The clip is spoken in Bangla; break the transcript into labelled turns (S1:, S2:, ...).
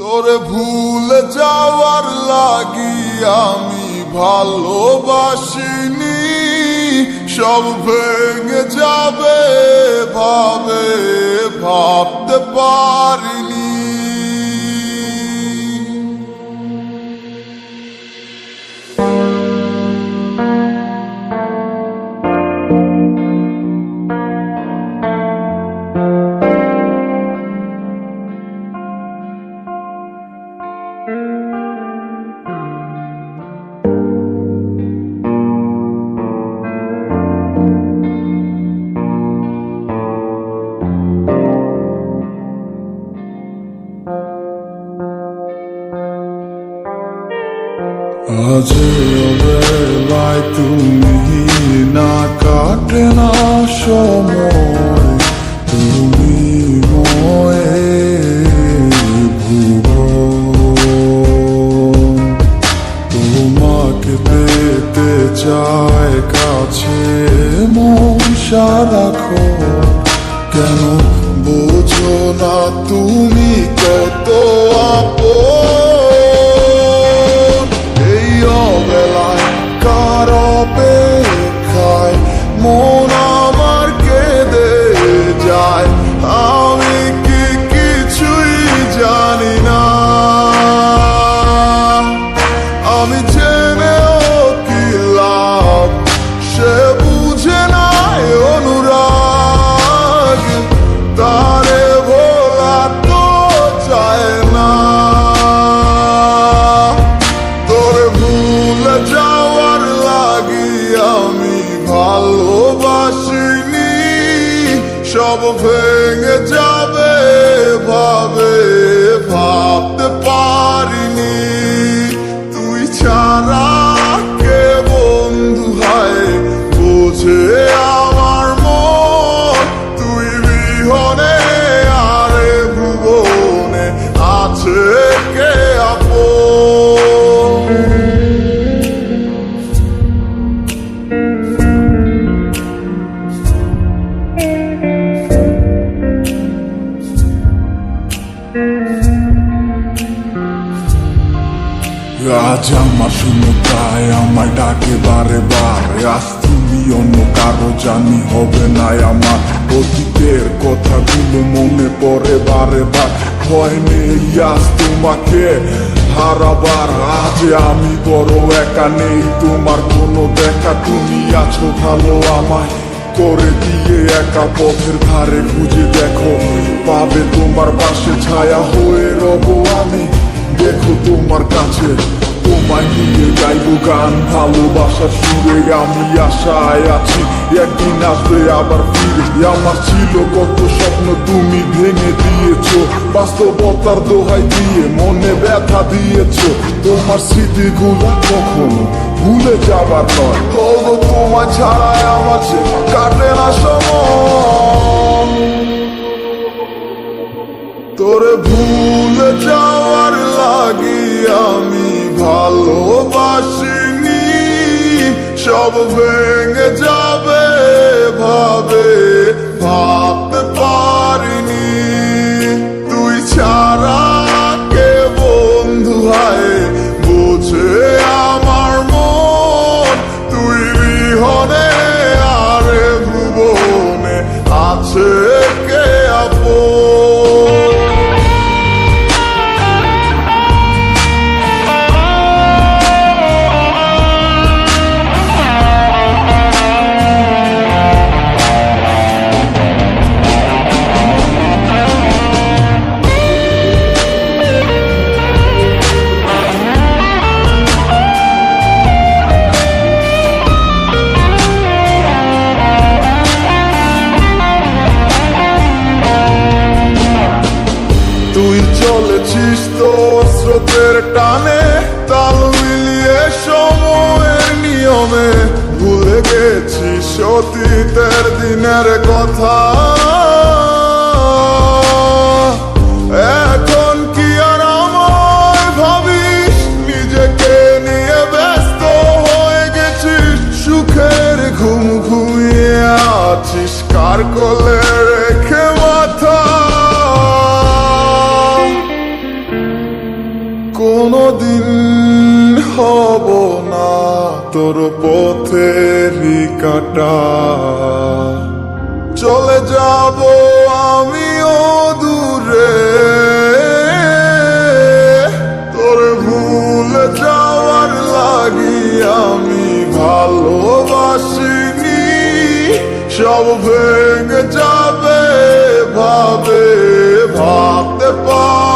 S1: তোরে ভুল যাওয়ার লাগি আমি ভালোবাসিনি। সব ভেঙে যাবে ভাবে ভাবতে পারিনি আজ বেলায় তুমি না কাটে না সময়, তুমি ময়ে ভুবন তোমাকে পেতে চায় কাছে মন সারাখো কেন বোঝো না তুমি কত আপন? সব ভেঙে যাবে আজ আমার শূন্যতায় আমায় ডাকে বারে বারে। আজ তুমি অন্য কারও জানি হবে না আমার। অতীতের কথাগুলো মনে পড়ে বারে বার। ভয় নেই আজ তোমাকে হারাবার। আজ আমি বড় একা নেই, তোমার কোনো দেখা। তুমি আছো ভালো আমায় করে দিয়ে একা পথের ধারে খুঁজে দেখো। পাবে তোমার পাশে ছায়া হয়ে রব আমি। দেখো তোমার কাছে তোমায় নিয়ে গাইবো গান সুরে আমি আশায় আছি একদিন আসবে আবার ফিরে আমার ছিল কত স্বপ্ন তুমি ভেঙে দিয়েছ বাস্তবতার দোহাই দিয়ে মনে ব্যথা দিয়েছ তোমার স্মৃতিগুলো কখনো ভুলে যাবার নয় তোমার আমার কাটে না সময় তোরে ভুলে যাওয়ার লাগি আমি ভালোবাসিনি সব ভেঙে যাবে ভাবে। তুই চলেছিস তো স্রোতের টানে, তাল মিলিয়ে সময়ের নিয়মে ভুলে গেছিস অতীতের দিনের কথা। নিজেকে নিয়ে ব্যস্ত হয়ে সুখের কার কোলে রেখে তোর পথেরই কাটা চলে যাব আমিও দূরে। তোর ভুলে যাওয়ার লাগি আমি ভালোবাসিনি। সব ভেঙে যাবে, ভাবে, ভাবতে পারিনি